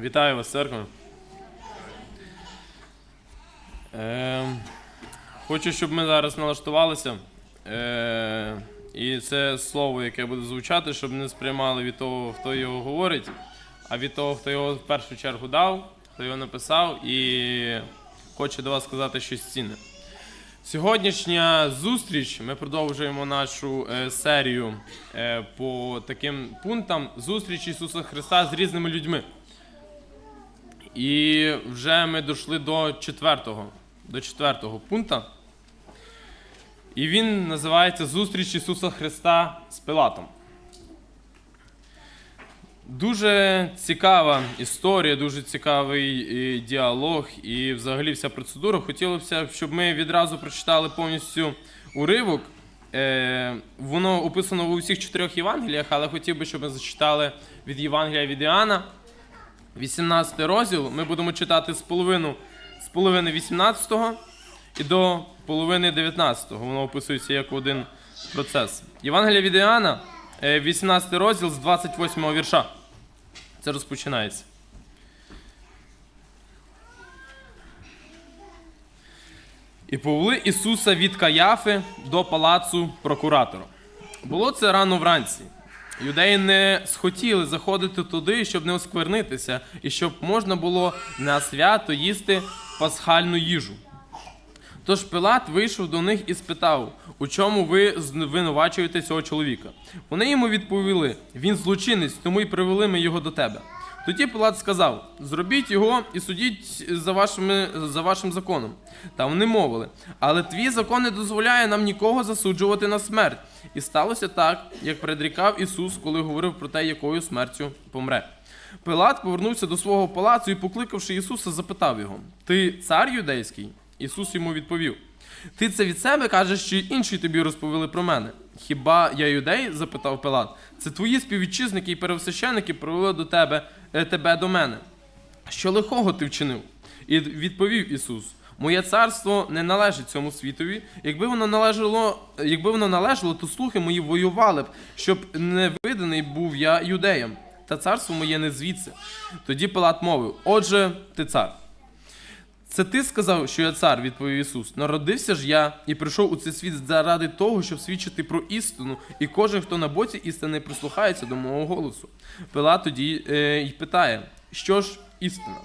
Вітаю вас, церква. Е, хочу, щоб ми зараз налаштувалися. Е, і це слово, яке буде звучати, щоб не сприймали від того, хто його говорить, а від того, хто його в першу чергу дав, хто його написав і хоче до вас сказати щось цінне. Сьогоднішня зустріч ми продовжуємо нашу е, серію е, по таким пунктам зустріч Ісуса Христа з різними людьми. І вже ми дійшли до четвертого, до четвертого пункту. І він називається Зустріч Ісуса Христа з Пилатом. Дуже цікава історія, дуже цікавий е, діалог і взагалі вся процедура. Хотілося б, щоб ми відразу прочитали повністю уривок. Е, воно описано у всіх чотирьох Євангеліях, але хотів би, щоб ми зачитали від Євангелія від Іоанна. 18 розділ ми будемо читати з половину, з половини 18 і до половини 19. Воно описується як один процес. Євангелія від Іоанна, е, 18 розділ з 28 вірша. Це розпочинається. І повели Ісуса від Каяфи до палацу прокуратора. Було це рано вранці. Юдеї не схотіли заходити туди, щоб не осквернитися, і щоб можна було на свято їсти пасхальну їжу. Тож Пилат вийшов до них і спитав, у чому ви звинувачуєте цього чоловіка. Вони йому відповіли: він злочинець, тому й привели ми його до тебе. Тоді Пилат сказав: Зробіть його і судіть за, вашими, за вашим законом. Та вони мовили, але твій закон не дозволяє нам нікого засуджувати на смерть. І сталося так, як предрікав Ісус, коли говорив про те, якою смертю помре. Пилат повернувся до свого палацу і, покликавши Ісуса, запитав його: Ти цар юдейський? Ісус йому відповів: Ти це від себе кажеш, чи інші тобі розповіли про мене? Хіба я юдей? запитав Пилат. Це твої співвітчизники і пересвященники привели до тебе, е, тебе до мене. Що лихого ти вчинив? І відповів Ісус: Моє царство не належить цьому світові. Якби воно належало, якби воно належало, то слухи мої воювали б, щоб не виданий був я юдеям. Та царство моє не звідси. Тоді Пилат мовив: Отже, ти цар. Це ти сказав, що я цар, відповів Ісус. Народився ж я і прийшов у цей світ заради того, щоб свідчити про істину, і кожен, хто на боці істини, прислухається до мого голосу. Пилат тоді е, й питає, що ж істина?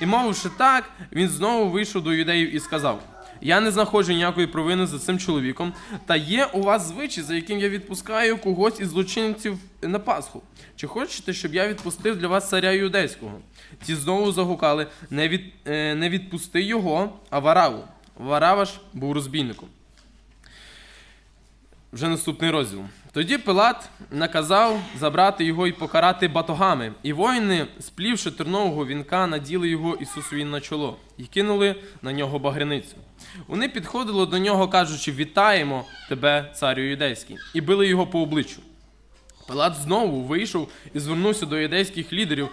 І мовивши так, він знову вийшов до юдеїв і сказав: Я не знаходжу ніякої провини за цим чоловіком, та є у вас звичай, за яким я відпускаю когось із злочинців на Пасху. Чи хочете, щоб я відпустив для вас царя юдейського? Ті знову загукали: не, від, е, не відпусти його, а Вараву. Варава ж був розбійником. Вже наступний розділ. Тоді Пилат наказав забрати його і покарати батогами. І воїни, сплівши тернового вінка, наділи його Ісусові на чоло і кинули на нього багряницю. Вони підходили до нього, кажучи: Вітаємо тебе, царю юдейський, і били його по обличчю. Пилат знову вийшов і звернувся до юдейських лідерів.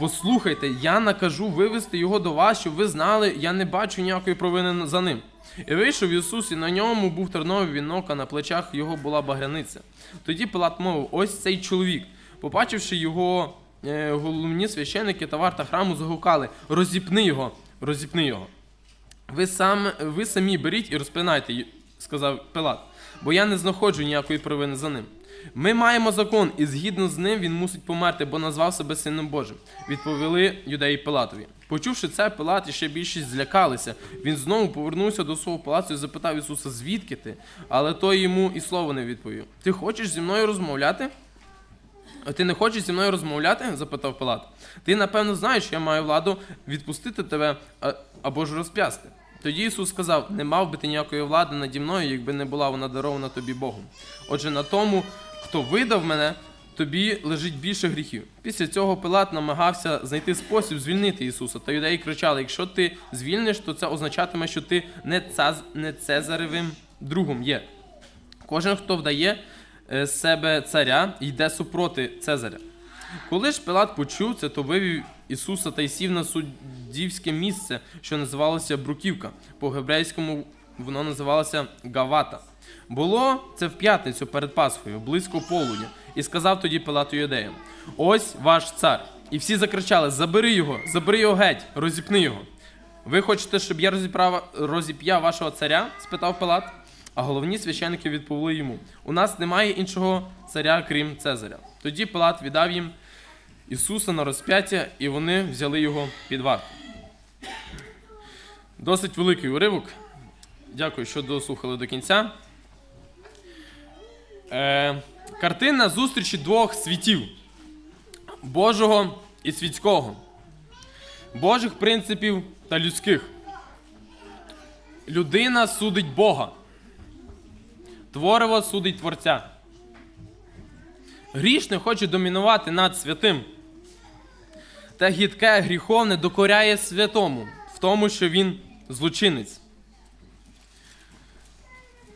Послухайте, я накажу вивести його до вас, щоб ви знали, я не бачу ніякої провини за ним. І вийшов Ісус, і на ньому був терновий вінок, а на плечах його була багряниця. Тоді Пилат мовив: ось цей чоловік. Побачивши його, е, головні священники та варта храму загукали: розіпни його, розіпни його. Ви, сам, ви самі беріть і розпинайте, сказав Пилат, бо я не знаходжу ніякої провини за ним. Ми маємо закон, і згідно з ним він мусить померти, бо назвав себе сином Божим. Відповіли юдеї Пилатові. Почувши це, Пилат і ще більшість злякалися. Він знову повернувся до свого палацу і запитав Ісуса, звідки ти? Але той йому і слова не відповів. Ти хочеш зі мною розмовляти? Ти не хочеш зі мною розмовляти? запитав Пилат. Ти, напевно, знаєш, я маю владу відпустити тебе або ж розп'ясти. Тоді Ісус сказав: не мав би ти ніякої влади наді мною, якби не була вона дарована тобі Богом. Отже, на тому, хто видав мене, тобі лежить більше гріхів. Після цього Пилат намагався знайти спосіб звільнити Ісуса. Та юдеї кричали: якщо ти звільниш, то це означатиме, що ти не, цаз, не Цезаревим другом є. Кожен, хто вдає е, себе царя, йде супроти Цезаря. Коли ж Пилат почув це, то вивів Ісуса та й сів на суддівське місце, що називалося Бруківка. По-гебрейському воно називалося Гавата. Було це в п'ятницю перед Пасхою, близько полудня, і сказав тоді Пилату юдеям: Ось ваш цар. І всі закричали: Забери його, забери його геть, розіпни його. Ви хочете, щоб я розіп'яв вашого царя? спитав Пилат. А головні священники відповіли йому: У нас немає іншого царя, крім Цезаря. Тоді Пилат віддав їм Ісуса на розп'яття, і вони взяли його під варту. Досить великий уривок. Дякую, що дослухали до кінця. Е, картина зустрічі двох світів: Божого і світського, Божих принципів та людських. Людина судить Бога. Твориво судить Творця. Грішне хоче домінувати над святим. Та гідке гріховне докоряє святому в тому, що він злочинець.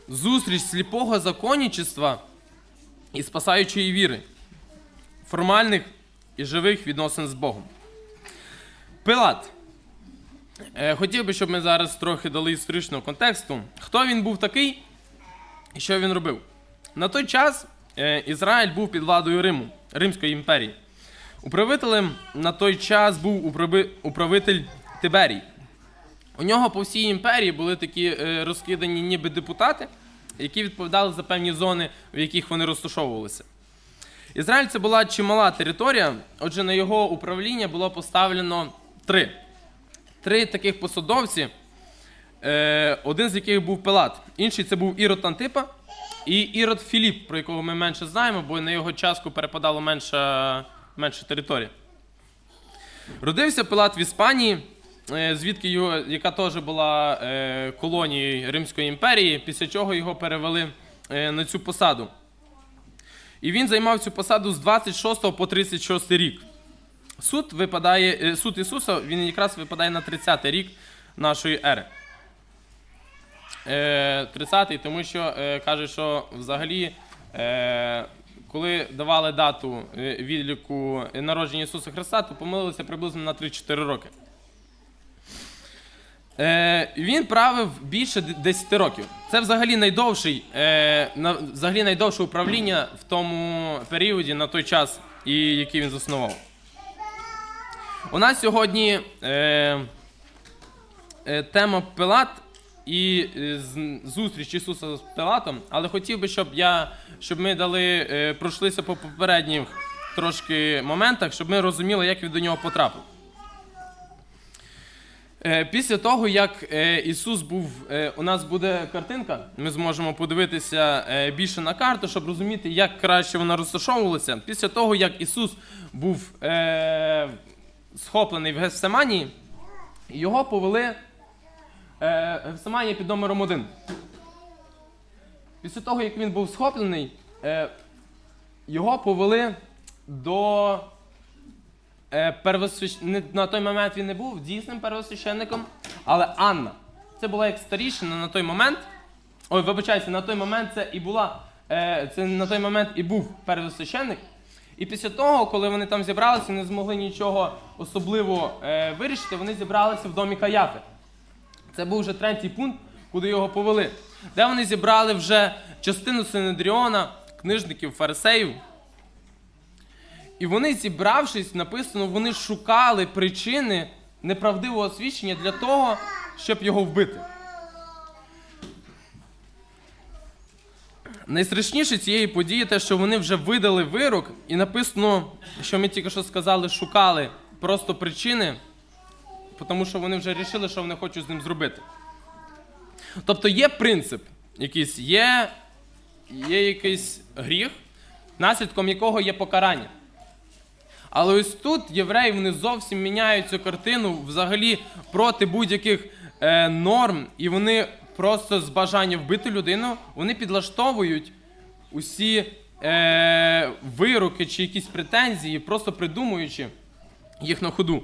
Зустріч сліпого законничества і спасаючої віри, формальних і живих відносин з Богом. Пилат. Е, Хотів би, щоб ми зараз трохи дали історичного контексту. Хто він був такий і що він робив? На той час е, Ізраїль був під владою Риму, Римської імперії. Управителем на той час був управитель Тиберій. У нього по всій імперії були такі е, розкидані ніби депутати, які відповідали за певні зони, в яких вони розташовувалися. Ізраїль це була чимала територія, отже, на його управління було поставлено три. Три таких посадовці, е, один з яких був Пилат, інший це був Ірод Антипа і Ірод Філіп, про якого ми менше знаємо, бо на його частку перепадало менша, менша територія. Родився Пилат в Іспанії, звідки його, яка теж була е, колонією Римської імперії, після чого його перевели е, на цю посаду. І він займав цю посаду з 26 по 36 рік. Суд випадає, е, суд Ісуса він якраз випадає на 30 рік нашої ери. Е, 30-й, тому що е, каже, що взагалі, е, коли давали дату е, відліку народження Ісуса Христа, то помилилися приблизно на 3-4 роки. Е, він правив більше 10 років. Це взагалі найдовший, е, на, взагалі найдовше управління в тому періоді на той час, і який він заснував. У нас сьогодні е, е, тема Пилат і е, зустріч Ісуса з Пилатом, але хотів би, щоб я, щоб ми дали, е, пройшлися по попередніх трошки моментах, щоб ми розуміли, як він до нього потрапив. Е, Після того, як е, Ісус був, е, у нас буде картинка, ми зможемо подивитися більше на карту, щоб розуміти, як краще вона розташовувалася. Після того, як Ісус був схоплений в Гефсиманії, його повели Гефсиманія під номером один. Після того, як він був схоплений, його повели до первосвящ... не- на той момент він не був дійсним первосвященником, але Анна. Це була як старішина на той момент. Ой, вибачайте, на той момент це і була. Е, це на той момент і був первосвященник. І після того, коли вони там зібралися, не змогли нічого особливо е, вирішити, вони зібралися в домі Каяфи. Це був вже третій пункт, куди його повели. Де вони зібрали вже частину Синедріона, книжників, фарисеїв. І вони, зібравшись, написано, вони шукали причини неправдивого свідчення для того, щоб його вбити. Найстрашніше цієї події те, що вони вже видали вирок, і написано, що ми тільки що сказали, шукали просто причини, тому що вони вже рішили, що вони хочуть з ним зробити. Тобто є принцип, якийсь, є, є якийсь гріх, наслідком якого є покарання. Але ось тут євреї вони зовсім міняють цю картину взагалі проти будь-яких е, норм, і вони просто з бажання вбити людину, вони підлаштовують усі е, вироки чи якісь претензії, просто придумуючи їх на ходу.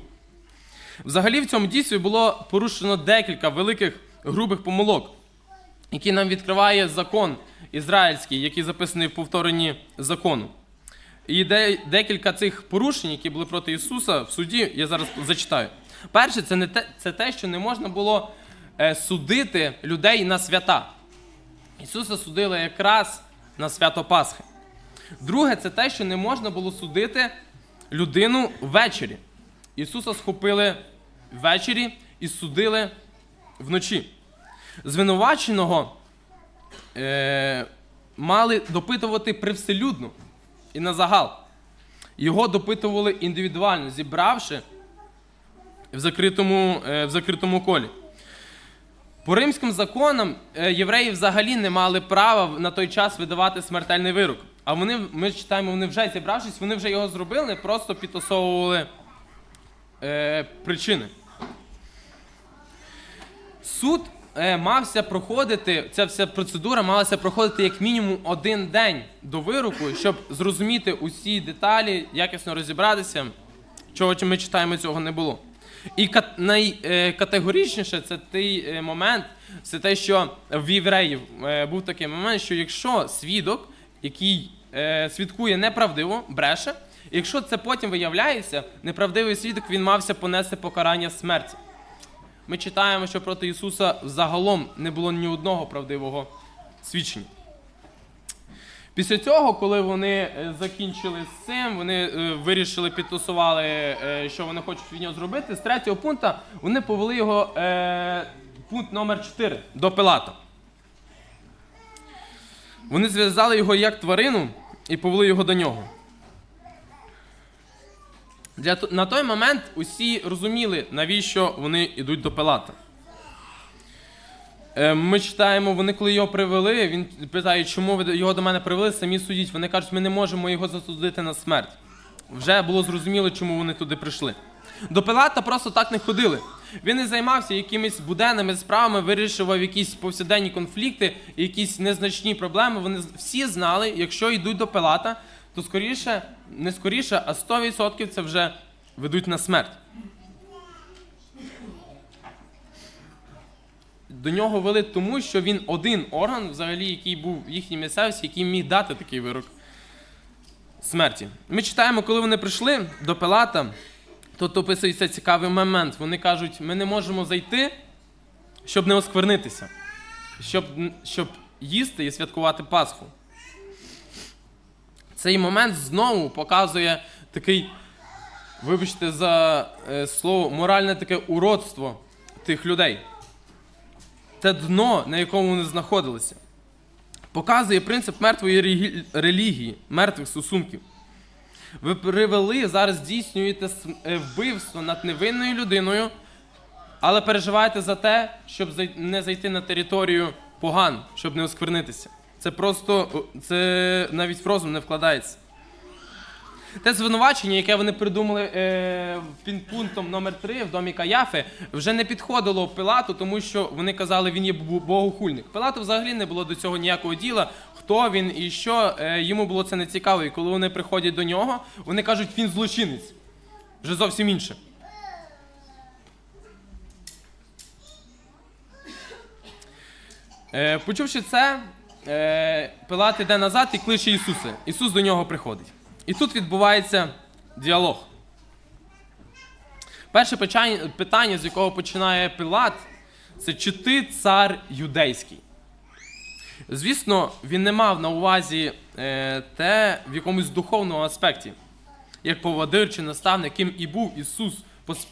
Взагалі в цьому дійстві було порушено декілька великих грубих помилок, які нам відкриває закон ізраїльський, який записаний в повторенні закону. І де, декілька цих порушень, які були проти Ісуса в суді, я зараз зачитаю. Перше, це не те, це те, що не можна було е, судити людей на свята. Ісуса судили якраз на свято Пасхи. Друге, це те, що не можна було судити людину ввечері. Ісуса схопили ввечері і судили вночі. Звинуваченого е, мали допитувати привселюдно і на загал. Його допитували індивідуально, зібравши в закритому, е, в закритому колі. По римським законам е, євреї взагалі не мали права на той час видавати смертельний вирок. А вони, ми читаємо, вони вже зібравшись, вони вже його зробили, просто підтасовували е, причини. Суд е, мався проходити, ця вся процедура малася проходити як мінімум один день до вироку, щоб зрозуміти усі деталі, якісно розібратися, чого ми читаємо, цього не було. І кат- найкатегоричніше це той е, момент, це те, що в євреїв е, був такий момент, що якщо свідок, який свідкує неправдиво, бреше, якщо це потім виявляється, неправдивий свідок він мався понести покарання смерті. Ми читаємо, що проти Ісуса загалом не було ні одного правдивого свідчення. Після цього, коли вони е, закінчили з цим, вони е, вирішили, підтасували, е, що вони хочуть від нього зробити. З третього пункту вони повели його пункт номер 4 до Пилата. Вони зв'язали його як тварину і повели його до нього. Для, на той момент усі розуміли, навіщо вони йдуть до Пилата. Е, Ми читаємо, вони коли його привели, він питає, чому ви його до мене привели, самі судіть. Вони кажуть, ми не можемо його засудити на смерть. Вже було зрозуміло, чому вони туди прийшли. До Пилата просто так не ходили. Він не займався якимись буденними справами, вирішував якісь повсякденні конфлікти, якісь незначні проблеми. Вони всі знали, якщо йдуть до Пилата, то скоріше, не скоріше, а 100% це вже ведуть на смерть. До нього вели тому, що він один орган, взагалі, який був в їхній місцевості, який міг дати такий вирок смерті. Ми читаємо, коли вони прийшли до Пилата, тут описується цікавий момент. Вони кажуть, ми не можемо зайти, щоб не осквернитися, щоб, щоб їсти і святкувати Пасху. Цей момент знову показує такий, вибачте за е, слово, моральне таке уродство тих людей. Те дно, на якому вони знаходилися. Показує принцип мертвої релігії, мертвих стосунків. Ви привели, зараз здійснюєте е, вбивство над невинною людиною, але переживаєте за те, щоб не зайти на територію поган, щоб не осквернитися. Це просто це навіть в розум не вкладається. Те звинувачення, яке вони придумали е, пунктом номер 3 в домі Каяфи, вже не підходило Пилату, тому що вони казали, він є богохульник. Пилату взагалі не було до цього ніякого діла, хто він і що. Е, йому було це не цікаво. І коли вони приходять до нього, вони кажуть, він злочинець. Вже зовсім інше. Е, почувши це, е, Пилат іде назад і кличе Ісуса. Ісус до нього приходить. І тут відбувається діалог. Перше питання, з якого починає Пилат, це чи ти цар юдейський? Звісно, він не мав на увазі е, те в якомусь духовному аспекті, як поводир чи наставник, ким і був Ісус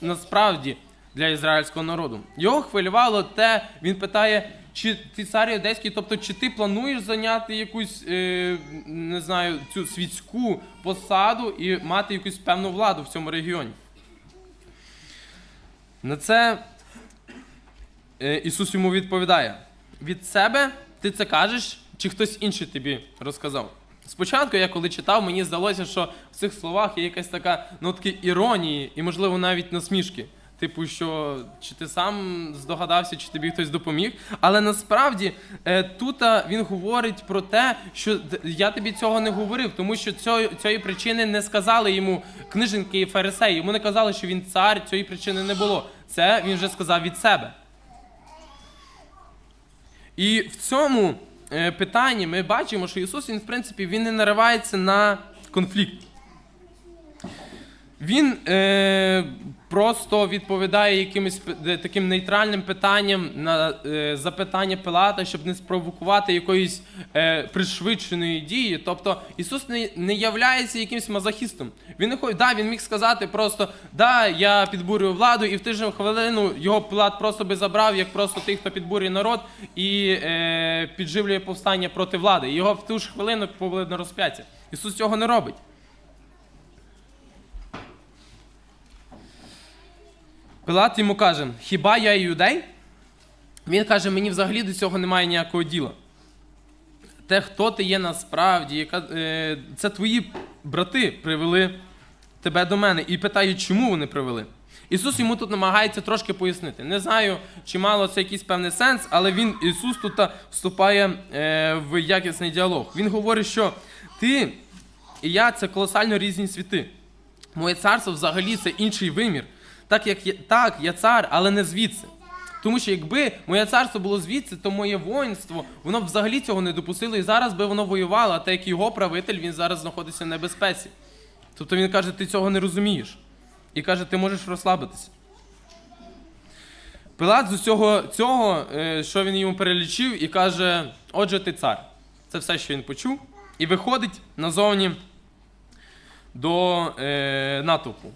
насправді для ізраїльського народу. Його хвилювало те, він питає, чи ти цар юдейський, тобто чи ти плануєш зайняти якусь, е, не знаю, цю світську посаду і мати якусь певну владу в цьому регіоні. На це е, Ісус йому відповідає: від себе ти це кажеш, чи хтось інший тобі розказав? Спочатку, я коли читав, мені здалося, що в цих словах є якась така нотки іронії і, можливо, навіть насмішки. Типу, що чи ти сам здогадався, чи тобі хтось допоміг. Але насправді е, тут він говорить про те, що я тобі цього не говорив, тому що цього, цієї причини не сказали йому книженки і фарисеї. Йому не казали, що він цар, цієї причини не було. Це він вже сказав від себе. І в цьому е, питанні ми бачимо, що Ісус, він, в принципі, він не наривається на конфлікт. Він е, просто відповідає якимось таким нейтральним питанням на е, запитання Пилата, щоб не спровокувати якоїсь е, пришвидшеної дії. Тобто Ісус не, не являється якимось мазохістом. Він не хоче, да, він міг сказати просто да, я підбурюю владу, і в же хвилину його Пилат просто би забрав, як просто тих, хто підбурює народ і е, підживлює повстання проти влади. Його в ту ж хвилину повели на розп'яття. Ісус цього не робить. Пилат йому каже: Хіба я юдей? Він каже, мені взагалі до цього немає ніякого діла. Те, хто ти є насправді, яка, е, це твої брати привели тебе до мене і питають, чому вони привели. Ісус йому тут намагається трошки пояснити. Не знаю, чи мало це якийсь певний сенс, але він, Ісус тут вступає е, в якісний діалог. Він говорить, що ти і я це колосально різні світи. Моє царство взагалі це інший вимір. Так, як я, так, я цар, але не звідси. Тому що якби моє царство було звідси, то моє воїнство, воно б взагалі цього не допустило, і зараз би воно воювало, а так як його правитель, він зараз знаходиться в небезпеці. Тобто він каже, ти цього не розумієш. І каже, ти можеш розслабитися. Пилат з усього цього, е, що він йому перелічив, і каже: Отже, ти цар. Це все, що він почув, і виходить назовні до е, натовпу.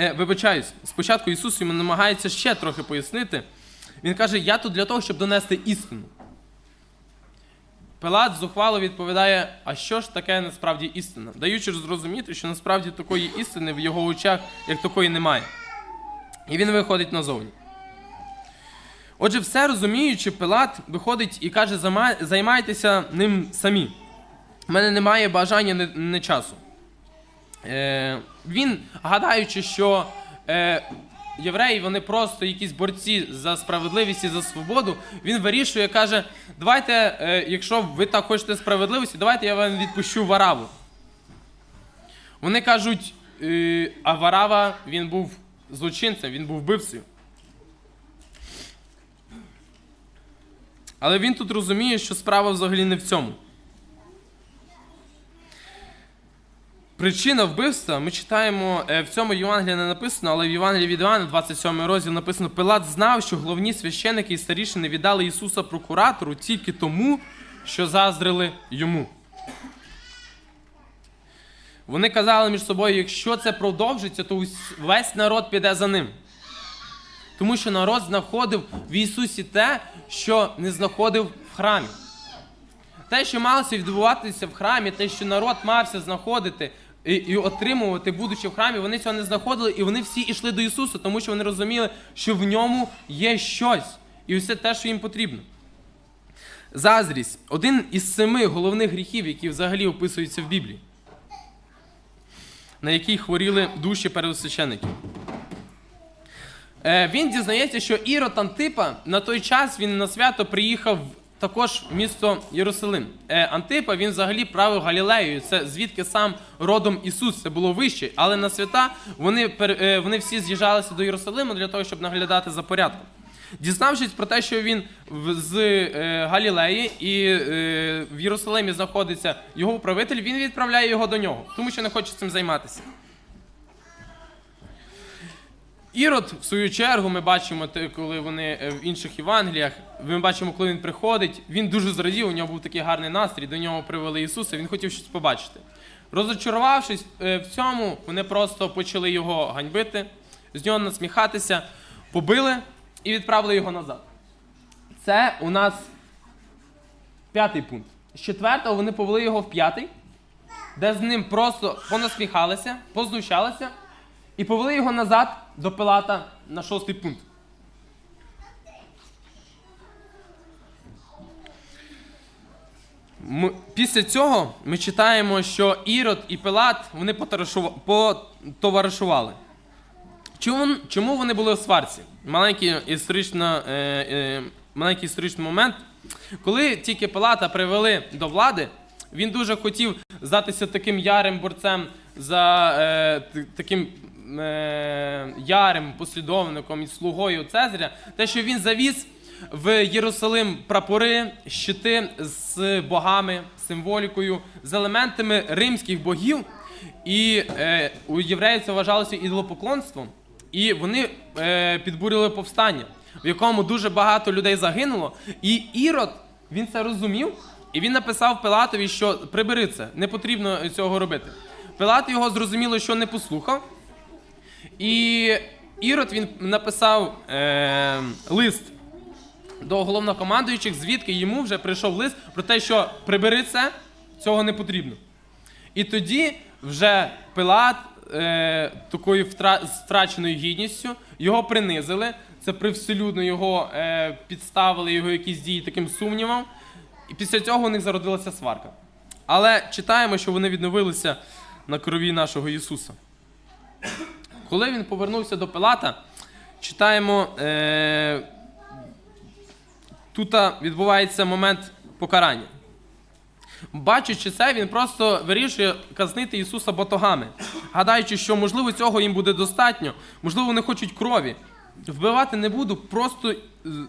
Е, вибачаюсь, спочатку Ісус йому намагається ще трохи пояснити. Він каже: Я тут для того, щоб донести істину. Пилат зухвало відповідає: а що ж таке насправді істина? Даючи зрозуміти, що насправді такої істини в його очах як такої немає. І він виходить назовні. Отже, все розуміючи, Пилат виходить і каже: займайтеся ним самі. У мене немає бажання не, часу. Е, він, гадаючи, що е, євреї вони просто якісь борці за справедливість і за свободу, він вирішує, каже: давайте, е, якщо ви так хочете справедливості, давайте я вам відпущу Вараву. Вони кажуть, е, а Варава він був злочинцем, він був вбивцею. Але він тут розуміє, що справа взагалі не в цьому. Причина вбивства ми читаємо е, в цьому Євангелії не написано, але в Євангелії від Івана, 27 розділ написано: Пилат знав, що головні священики і старішини віддали Ісуса прокуратору тільки тому, що заздрили йому. Вони казали між собою, якщо це продовжиться, то весь народ піде за ним. Тому що народ знаходив в Ісусі те, що не знаходив в храмі. Те, що малося відбуватися в храмі, те, що народ мався знаходити і, і отримувати, будучи в храмі, вони цього не знаходили, і вони всі йшли до Ісуса, тому що вони розуміли, що в ньому є щось, і все те, що їм потрібно. Заздрість один із семи головних гріхів, які взагалі описуються в Біблії, на який хворіли душі первосвящеників. Е, Він дізнається, що Ірод Антипа на той час він на свято приїхав також місто Єрусалим. Е, Антипа він взагалі правив Галілеєю. Це звідки сам родом Ісус. Це було вище. Але на свята вони, е, вони всі з'їжджалися до Єрусалиму для того, щоб наглядати за порядком. Дізнавшись про те, що він з е, Галілеї і в Єрусалимі знаходиться його управитель, він відправляє його до нього, тому що не хоче цим займатися. Ірод, в свою чергу, ми бачимо, коли вони е, в інших Євангеліях, ми бачимо, коли він приходить, він дуже зрадів, у нього був такий гарний настрій, до нього привели Ісуса, він хотів щось побачити. Розочарувавшись е, в цьому, вони просто почали його ганьбити, з нього насміхатися, побили і відправили його назад. Це у нас п'ятий пункт. З четвертого вони повели його в п'ятий, де з ним просто понасміхалися, познущалися і повели його назад до Пилата на шостий пункт. Після цього ми читаємо, що Ірод і Пилат вони потоваришува- потоваришували. Чому вони були у сварці? Маленький, історично, е, е, маленький історичний момент. Коли тільки Пилата привели до влади, він дуже хотів здатися таким ярим борцем за е, таким е, ярим послідовником і слугою Цезаря, те, що він завіз в Єрусалим прапори, щити з богами, символікою, з елементами римських богів. І е, у євреїв це вважалося ідолопоклонством. і вони е, підбурили повстання, в якому дуже багато людей загинуло. І Ірод він це розумів, і він написав Пилатові, що прибери це, не потрібно цього робити. Пилат його зрозуміло, що не послухав. І Ірод він написав е, лист до головнокомандуючих, звідки йому вже прийшов лист про те, що прибери це, цього не потрібно. І тоді вже Пилат е, такою втра- страченою гідністю його принизили. Це привселюдно його е, підставили його якісь дії таким сумнівом. І після цього у них зародилася сварка. Але читаємо, що вони відновилися на крові нашого Ісуса. Коли він повернувся до Пилата, читаємо, е, тут відбувається момент покарання. Бачачи це, він просто вирішує казнити Ісуса батогами, гадаючи, що можливо цього їм буде достатньо, можливо, вони хочуть крові. Вбивати не буду, просто е,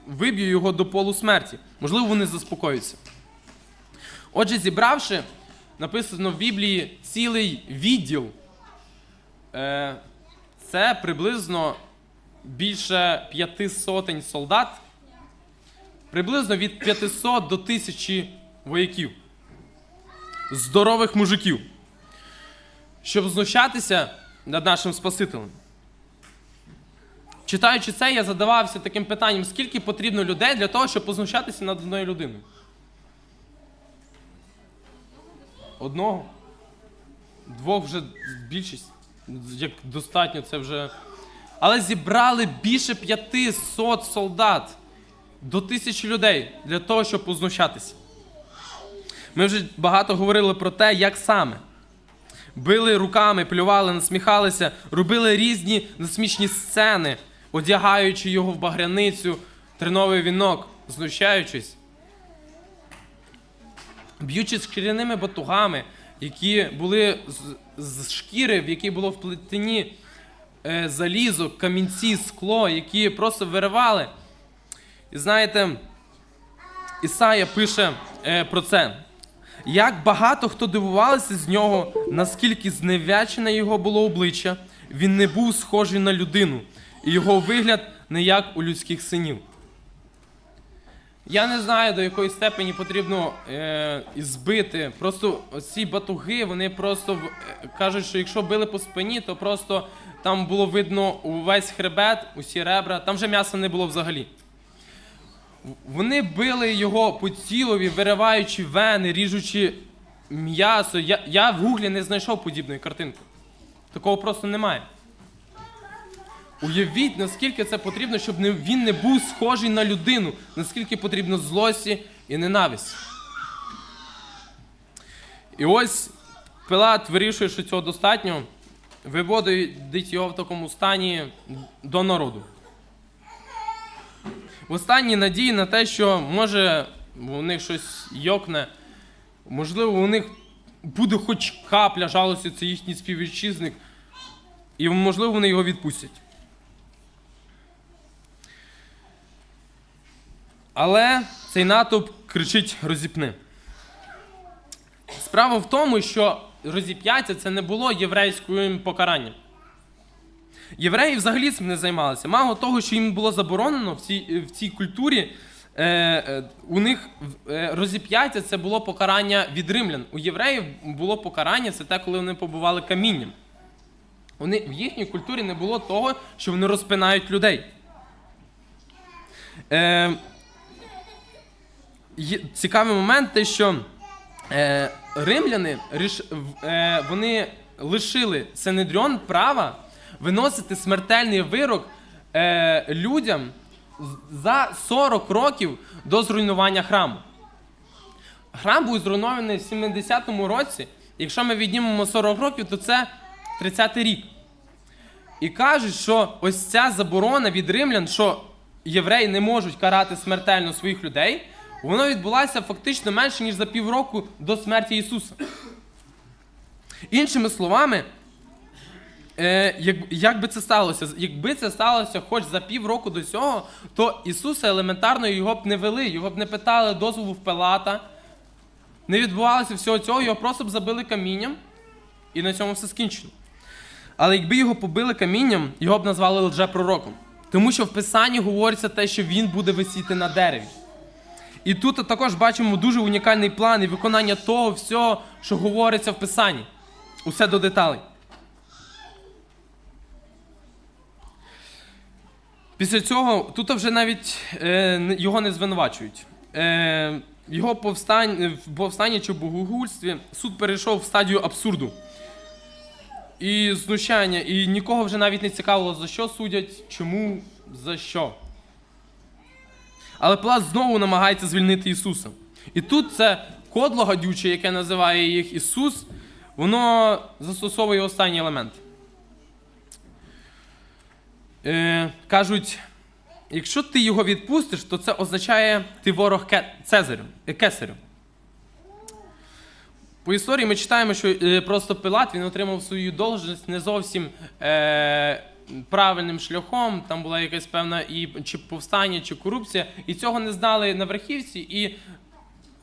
виб'ю його до полусмерті. Можливо, вони заспокоються. Отже, зібравши, написано в Біблії цілий відділ. Е, Це приблизно більше п'яти сотень солдат, приблизно від 500 до 1000 вояків, здорових мужиків, щоб знущатися над нашим Спасителем. Читаючи це, я задавався таким питанням: скільки потрібно людей для того, щоб познущатися над одною людиною? Одного? Двох вже більшість. Як достатньо, це вже. Але зібрали більше 500 солдат до тисячі людей для того, щоб познущатися. Ми вже багато говорили про те, як саме. Били руками, плювали, насміхалися, робили різні насмішні сцени, одягаючи його в багряницю, триновий вінок, знущаючись, б'ючи шкіряними батугами, які були з, шкіри, в якій було вплетені е, залізо, камінці, скло, які просто виривали. І знаєте, Ісая пише е, про це. Як багато хто дивувалися з нього, наскільки зневячене його було обличчя, він не був схожий на людину, і його вигляд не як у людських синів. Я не знаю, до якої степені потрібно е, збити. Просто ці батуги, вони просто в- е, кажуть, що якщо били по спині, то просто там було видно увесь хребет, усі ребра, там вже м'яса не було взагалі. Вони били його по тілові, вириваючи вени, ріжучи м'ясо. Я, я в гуглі не знайшов подібної картинки. Такого просто немає. Уявіть, наскільки це потрібно, щоб він не був схожий на людину, наскільки потрібно злості і ненависті. І ось Пилат вирішує, що цього достатньо, виводить його в такому стані до народу. В останній надії на те, що може у них щось йокне, можливо, у них буде хоч капля жалості, це їхній співвітчизник, і можливо вони його відпустять. Але цей натовп кричить розіпни. Справа в тому, що розіп'яття це не було єврейським покаранням. Євреї взагалі цим не займалися. Мало того, що їм було заборонено в цій, в цій культурі, е, е, у них е, розіп'яття це було покарання від римлян. У євреїв було покарання це те, коли вони побували камінням. Вони, в їхній культурі не було того, що вони розпинають людей. Е, цікавий момент, те, що е, римляни е, вони лишили Сенедріон права виносити смертельний вирок е, людям за 40 років до зруйнування храму. Храм був зруйнований в 70-му році. Якщо ми віднімемо 40 років, то це 30-й рік. І кажуть, що ось ця заборона від римлян, що євреї не можуть карати смертельно своїх людей, вона відбулася фактично менше, ніж за півроку до смерті Ісуса. Іншими словами, е, як, як би це сталося? Якби це сталося хоч за півроку до цього, то Ісуса елементарно його б не вели, його б не питали дозволу в Пилата, не відбувалося всього цього, його просто б забили камінням, і на цьому все скінчено. Але якби його побили камінням, його б назвали лжепророком. Тому що в Писанні говориться те, що він буде висіти на дереві. І тут також бачимо дуже унікальний план і виконання того всього, що говориться в Писанні. Усе до деталей. Після цього тут вже навіть е, його не звинувачують. Е, його повстань, в повстанні чи богогульстві суд перейшов в стадію абсурду і знущання, і нікого вже навіть не цікавило, за що судять, чому, за що. Але Пилат знову намагається звільнити Ісуса. І тут це кодло гадюче, яке називає їх Ісус, воно застосовує останній елемент. Е, кажуть, якщо ти його відпустиш, то це означає ти ворог Цезарю, е, Кесарю. По історії ми читаємо, що е, просто Пилат він отримав свою должність не зовсім е, правильним шляхом. Там була якась певна і чи повстання, чи корупція, і цього не знали на верхівці. І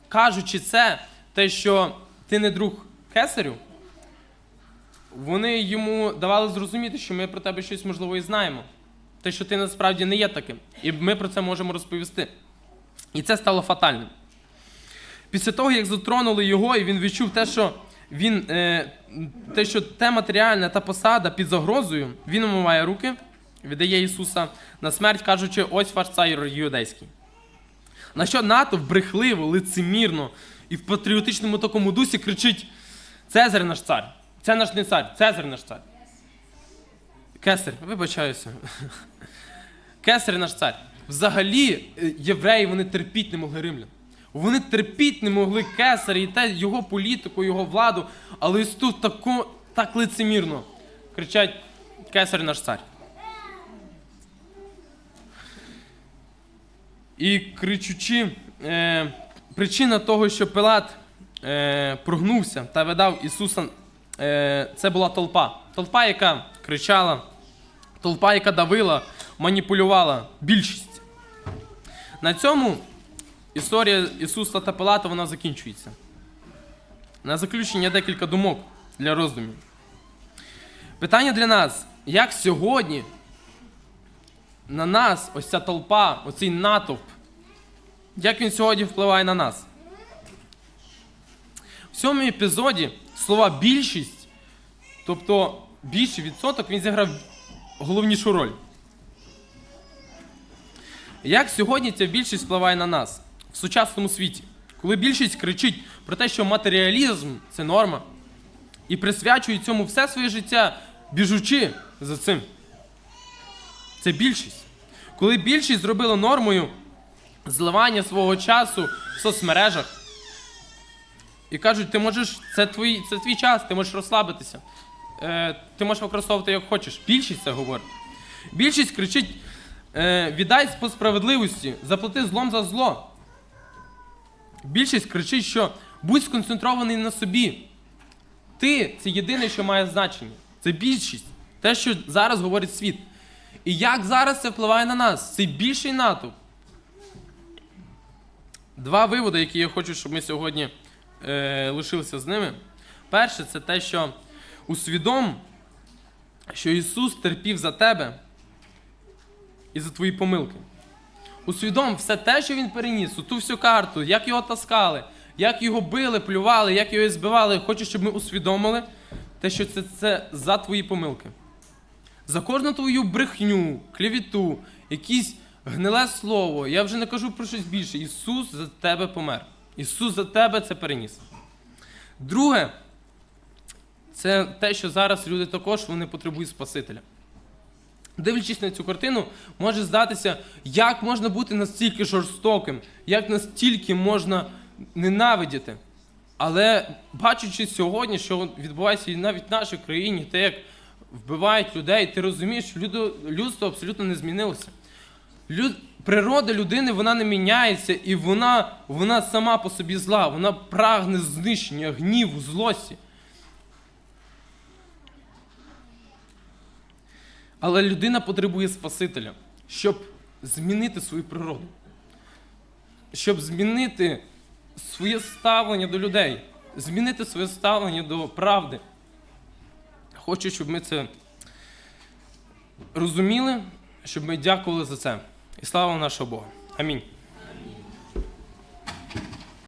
кажучи це, те, що ти не друг кесарю, вони йому давали зрозуміти, що ми про тебе щось можливо і знаємо. Те, що ти насправді не є таким. І ми про це можемо розповісти. І це стало фатальним. Після того, як затронули його, і він відчув те, що він, е, те, що те матеріальне та посада під загрозою, він омиває руки, віддає Ісуса на смерть, кажучи, ось ваш цар юдейський. На що натовп брехливо, лицемірно і в патріотичному такому дусі кричить: Цезар наш цар! Це наш не цар, Цезар наш цар. Кесар, вибачаюся. Кесар наш цар. Взагалі, е, євреї вони терпіть не могли римлян. Вони терпіть не могли кесаря і те його політику, його владу, але ось тут тако, так лицемірно кричать Кесар наш цар. І кричучи, е, причина того, що Пилат е, прогнувся та видав Ісуса, е, це була толпа. Толпа, яка кричала, толпа, яка давила, маніпулювала більшість. На цьому історія Ісуса та Пилата вона закінчується. На заключення декілька думок для роздумів. Питання для нас: як сьогодні на нас, ось ця толпа, оцей натовп, як він сьогодні впливає на нас? В цьому епізоді слова більшість, тобто більший відсоток, він зіграв головнішу роль. Як сьогодні ця більшість впливає на нас сучасному світі, коли більшість кричить про те, що матеріалізм це норма, і присвячує цьому все своє життя, біжучи за цим. Це більшість. Коли більшість зробила нормою зливання свого часу в соцмережах, і кажуть, ти можеш, це твій, це твій час, ти можеш розслабитися, е, ти можеш використовувати як хочеш. Більшість це говорить. Більшість кричить: е, віддай по справедливості, заплати злом за зло. Більшість кричить, що будь сконцентрований на собі. Ти це єдине, що має значення. Це більшість. Те, що зараз говорить світ. І як зараз це впливає на нас? Цей більший натовп. Два виводи, які я хочу, щоб ми сьогодні е, лишилися з ними. Перше, це те, що усвідом, що Ісус терпів за тебе і за твої помилки. Усвідом все те, що він переніс, ту всю карту, як його таскали, як його били, плювали, як його збивали. Хочу, щоб ми усвідомили те, що це, це за твої помилки. За кожну твою брехню, клівіту, якісь гниле слово. Я вже не кажу про щось більше. Ісус за тебе помер. Ісус за тебе це переніс. Друге, це те, що зараз люди також вони потребують Спасителя. Дивлячись на цю картину, може здатися, як можна бути настільки жорстоким, як настільки можна ненавидіти. Але бачачи сьогодні, що відбувається і навіть в нашій країні, те, як вбивають людей, ти розумієш, що людство абсолютно не змінилося. Люд... Природа людини вона не міняється, і вона, вона сама по собі зла, вона прагне знищення, гніву, злості. Але людина потребує Спасителя, щоб змінити свою природу, щоб змінити своє ставлення до людей, змінити своє ставлення до правди. Хочу, щоб ми це розуміли, щоб ми дякували за це. І слава нашого Бога. Амінь.